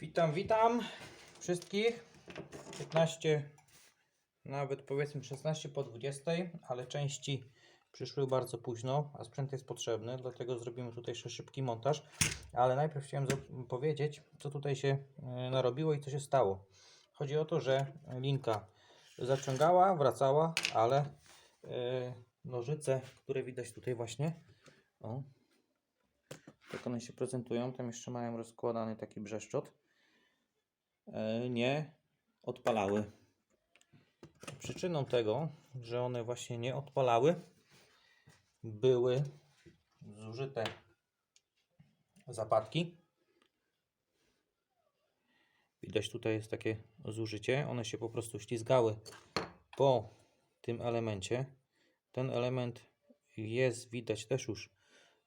Witam, witam wszystkich. 15, nawet powiedzmy 16 po 20, ale części przyszły bardzo późno, a sprzęt jest potrzebny, dlatego zrobimy tutaj jeszcze szybki montaż. Ale najpierw chciałem powiedzieć, co tutaj się e, narobiło i co się stało. Chodzi o to, że linka zaciągała, wracała, ale e, nożyce, które widać tutaj właśnie, o, tak one się prezentują. Tam jeszcze mają rozkładany taki brzeszczot. E, Nie odpalały. Przyczyną tego, że one właśnie nie odpalały, były zużyte zapadki. Widać tutaj jest takie zużycie. One się po prostu ślizgały po tym elemencie. Ten element jest widać też już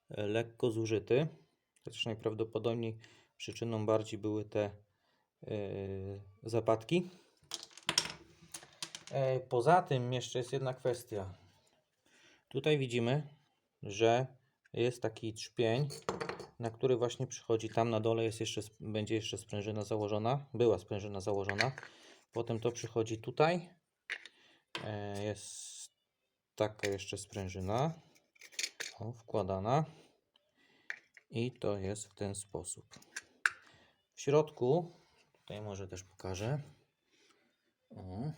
e, lekko zużyty. Chociaż najprawdopodobniej przyczyną bardziej były te zapadki. E, Poza tym jeszcze jest jedna kwestia. Tutaj widzimy, że jest taki trzpień, na który właśnie przychodzi. Tam na dole jest jeszcze, będzie jeszcze sprężyna założona. Była sprężyna założona. Potem to przychodzi tutaj. E, Jest taka jeszcze sprężyna. O, wkładana. I to jest w ten sposób. W środku, tutaj może też pokażę. O,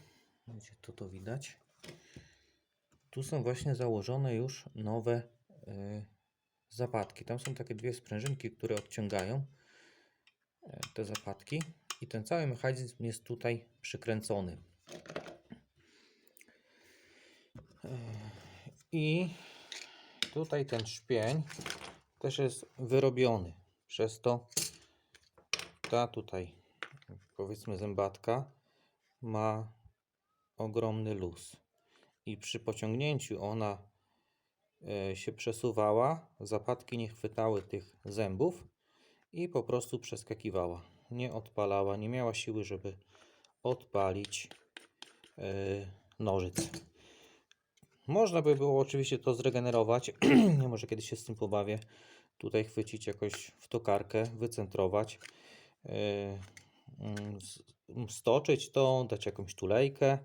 gdzie to to widać. Tu są właśnie założone już nowe y, zapadki. Tam są takie dwie sprężynki, które odciągają e, te zapadki. I ten cały mechanizm jest tutaj przykręcony. E, I tutaj ten szpień też jest wyrobiony. Przez to ta tutaj, powiedzmy zębatka, ma ogromny luz. I przy pociągnięciu ona e, się przesuwała, zapadki nie chwytały tych zębów i po prostu przeskakiwała. Nie odpalała, nie miała siły, żeby odpalić e, nożyc. Można by było oczywiście to zregenerować. Może kiedyś się z tym pobawię. Tutaj chwycić jakoś w tokarkę, wycentrować, m, stoczyć to, dać jakąś tulejkę.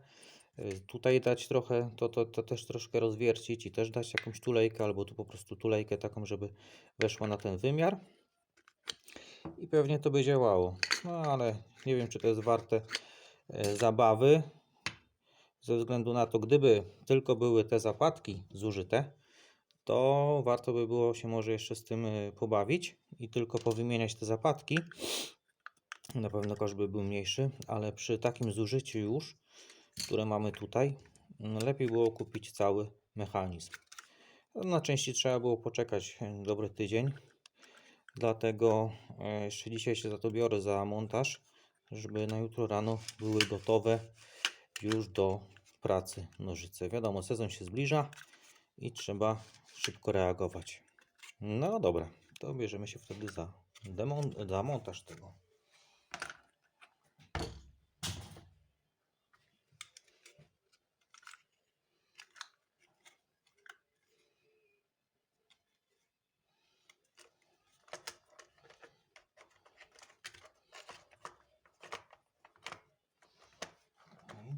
yy, Tutaj dać trochę, to, to, to też troszkę rozwiercić i też dać jakąś tulejkę, albo tu po prostu tulejkę taką, żeby weszła na ten wymiar. I pewnie to by działało. No ale nie wiem, czy to jest warte e, zabawy ze względu na to, gdyby tylko były te zapadki zużyte, to warto by było się może jeszcze z tym y, pobawić i tylko powymieniać te zapadki. Na pewno koszt by był mniejszy, ale przy takim zużyciu już, które mamy tutaj, mm, lepiej było kupić cały mechanizm. Na części trzeba było poczekać e, dobry tydzień, dlatego e, jeszcze dzisiaj się za to biorę za montaż, żeby na jutro rano były gotowe już do pracy nożyce. Wiadomo, sezon się zbliża i trzeba szybko reagować. No dobra, to bierzemy się wtedy za, demon- za montaż tego. Okej.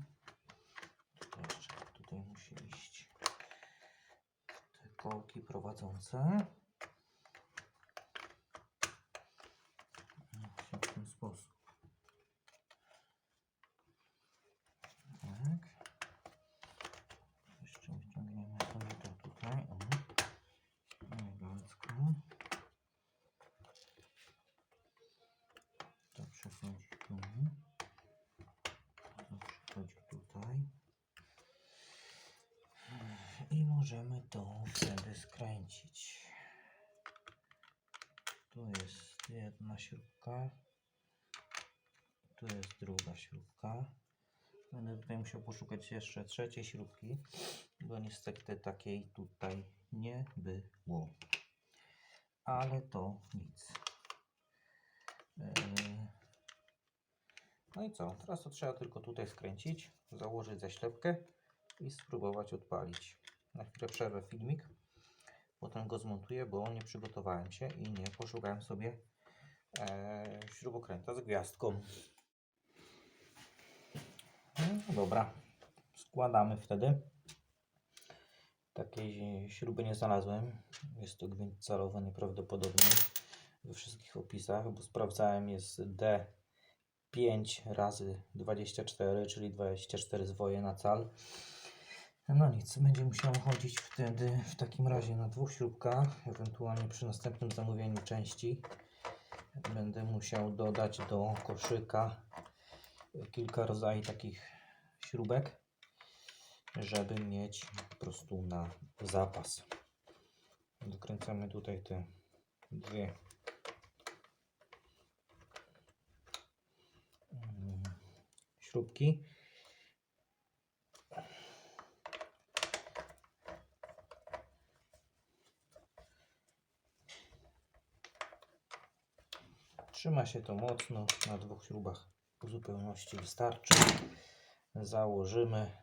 Tutaj jeszcze tutaj musi iść kolki prowadzące. Właśnie w ten sposób. Tak. Jeszcze wyciągniemy sobie to tutaj. O. Elegancko. To przechodzi tu. To przechodzi tutaj. I możemy to wtedy skręcić. Tu jest jedna śrubka. Tu jest druga śrubka. Będę tutaj musiał poszukać jeszcze trzeciej śrubki, bo niestety takiej tutaj nie było. Ale to nic. Yy, No i co? Teraz to trzeba tylko tutaj skręcić, założyć zaślepkę i spróbować odpalić. Na chwilę przerwę filmik, potem go zmontuję, bo nie przygotowałem się i nie poszukałem sobie e, śrubokręta z gwiazdką. No, dobra, składamy wtedy. Takiej śruby nie znalazłem. Jest to gwint calowy nieprawdopodobny we wszystkich opisach, bo sprawdzałem jest D5 razy 24, czyli 24 zwoje na cal. No nic, będzie musiał chodzić wtedy w takim razie na dwóch śrubkach, ewentualnie przy następnym zamówieniu części będę musiał dodać do koszyka kilka rodzajów takich śrubek, żeby mieć po prostu na zapas. Dokręcamy tutaj te dwie mm, śrubki. Trzyma się to mocno, na dwóch śrubach w zupełności wystarczy. Założymy.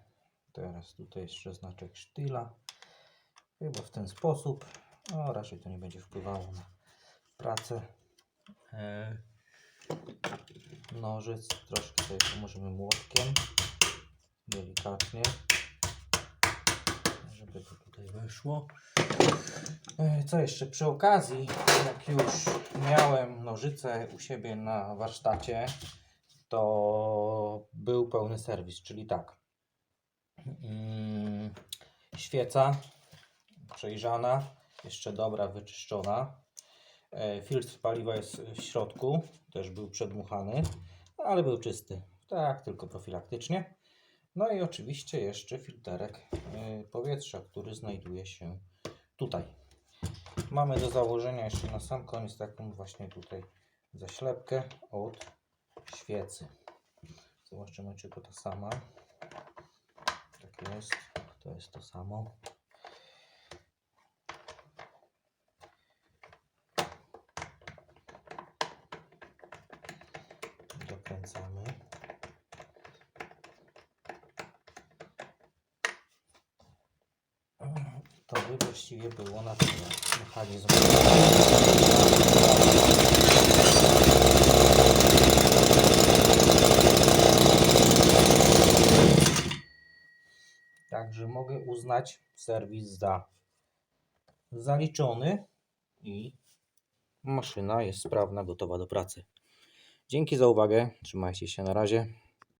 Teraz tutaj jeszcze znaczek sztyla. Chyba w ten sposób. No, raczej to nie będzie wpływało na pracę. E, Nożyc troszkę sobie pomożemy młotkiem. Delikatnie. Żeby tutaj weszło. E, Co jeszcze przy okazji, jak już miałem nożyce u siebie na warsztacie, to był pełny serwis, czyli tak. Mm, Świeca przejrzana, jeszcze dobra, wyczyszczona. E, Filtr paliwa jest w środku, też był przedmuchany, ale był czysty. Tak, tylko profilaktycznie. No i oczywiście jeszcze filterek e, powietrza, który znajduje się tutaj. Mamy do założenia jeszcze na sam koniec taką właśnie tutaj zaślepkę od świecy. Zobaczymy, czy to ta sama. Tak jest. To jest to samo. Dokręcamy. Właściwie było na tyle. Mechanizm. Także mogę uznać serwis za zaliczony i maszyna jest sprawna, gotowa do pracy. Dzięki za uwagę. Trzymajcie się na razie.